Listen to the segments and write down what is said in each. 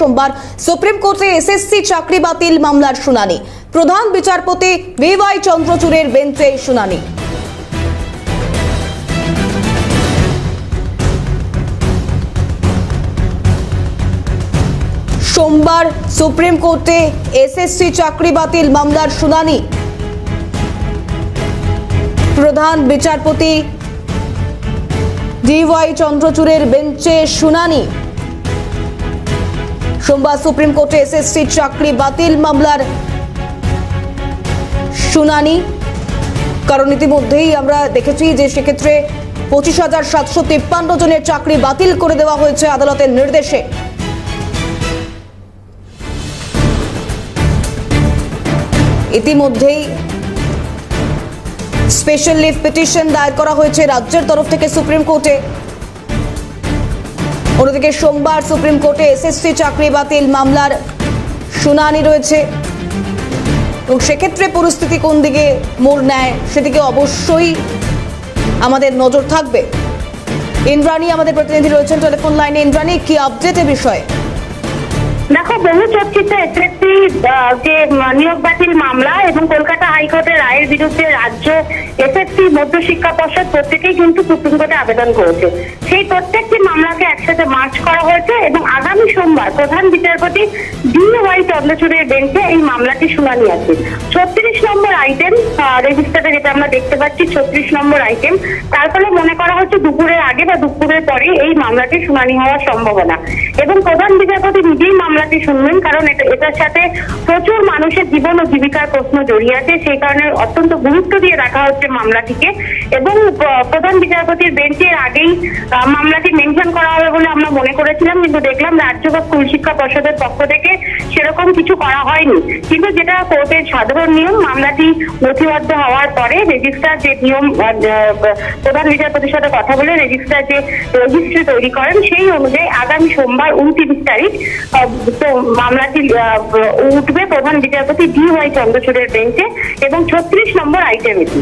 সোমবার সুপ্রিম কোর্টে এসএসসি চাকরি বাতিল মামলার শুনানি। প্রধান বিচারপতি ভিওয়াই চন্দ্রচূড়ের বেঞ্চে শুনানি। সোমবার সুপ্রিম কোর্টে এসএসসি চাকরি বাতিল মামলার শুনানি। প্রধান বিচারপতি ডিওয়াই চন্দ্রচূড়ের বেঞ্চে শুনানি। সোমবার সুপ্রিম কোর্টে এসএসসি চাকরি বাতিল মামলার শুনানি। কারণ ইতিমধ্যেই আমরা দেখেছি যে সেক্ষেত্রে পঁচিশ হাজার সাতশো তিপ্পান্ন জনের চাকরি বাতিল করে দেওয়া হয়েছে আদালতের নির্দেশে। ইতিমধ্যেই স্পেশাল লিভ পিটিশন দায়ের করা হয়েছে রাজ্যের তরফ থেকে সুপ্রিম কোর্টে। অন্যদিকে সোমবার সুপ্রিম কোর্টে এসএসসি চাকরি বাতিল মামলার শুনানি রয়েছে। এবং সেক্ষেত্রে পরিস্থিতি কোন দিকে মোড় নেয় সেদিকে অবশ্যই আমাদের নজর থাকবে। ইন্দ্রাণী আমাদের প্রতিনিধি রয়েছেন টেলিফোন লাইনে। ইন্দ্রাণী, কি আপডেট এ বিষয়ে? দেখো বহু চর্চিত এসএসসি যে নিয়োগ বাতিল মামলা এবং কলকাতা হাইকোর্টের রায়ের বিরুদ্ধে রাজ্য এসএসসি মধ্যশিক্ষা পর্ষদ প্রত্যেকেই কিন্তু সুপ্রিম কোর্টে আবেদন করেছে। সেই প্রত্যেকটি মামলাকে একসাথে মার্চ করা হয়েছে এবং আগামী সোমবার প্রধান বিচারপতি ডি ওয়াই চন্দ্রচূড়ের বেঞ্চে এই মামলাটি শুনানি আছে। ছত্রিশ নম্বর আইটেম রেজিস্টারে যেটা আমরা দেখতে পাচ্ছি, ছত্রিশ নম্বর আইটেম, তার ফলে মনে করা হচ্ছে দুপুরের আগে বা দুপুরের পরে এই মামলাটি শুনানি হওয়ার সম্ভাবনা। এবং প্রধান বিচারপতি নিজেই মামলাটি শুনবেন, কারণ এটার সাথে প্রচুর মানুষের জীবন ও জীবিকার প্রশ্ন জড়িয়ে আছে, সেই কারণে অত্যন্ত গুরুত্ব দিয়ে রাখা হচ্ছে মামলাটিকে। এবং প্রধান বিচারপতির বেঞ্চের আগেই মামলাটি মেনশন করা হবে বলে আমরা মনে করেছিলাম, কিন্তু দেখলাম রাজ্য বা স্কুল শিক্ষা পর্ষদের পক্ষ থেকে সেরকম কিছু করা হয়নি। কিন্তু যেটা কোর্টের সাধারণ নিয়ম, মামলাটি নথিবদ্ধ হওয়ার পরে রেজিস্ট্রার যে নিয়ম প্রধান বিচারপতির সাথে কথা বলে রেজিস্ট্রার যে রেজিস্ট্রি তৈরি করেন, সেই অনুযায়ী আগামী সোমবার উনত্রিশ তারিখ মামলাটি উঠবে প্রধান বিচারপতি ডি ওয়াই চন্দ্রচূড়ের বেঞ্চে এবং ছত্রিশ নম্বর আইটেম এটি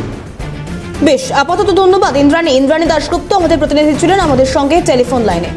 বেশ, আপাতত ধন্যবাদ। ইন্দ্রাণী ইন্দ্রাণী দাশগুপ্ত আমাদের প্রতিনিধি ছিলেন আমাদের সঙ্গে টেলিফোন লাইনে।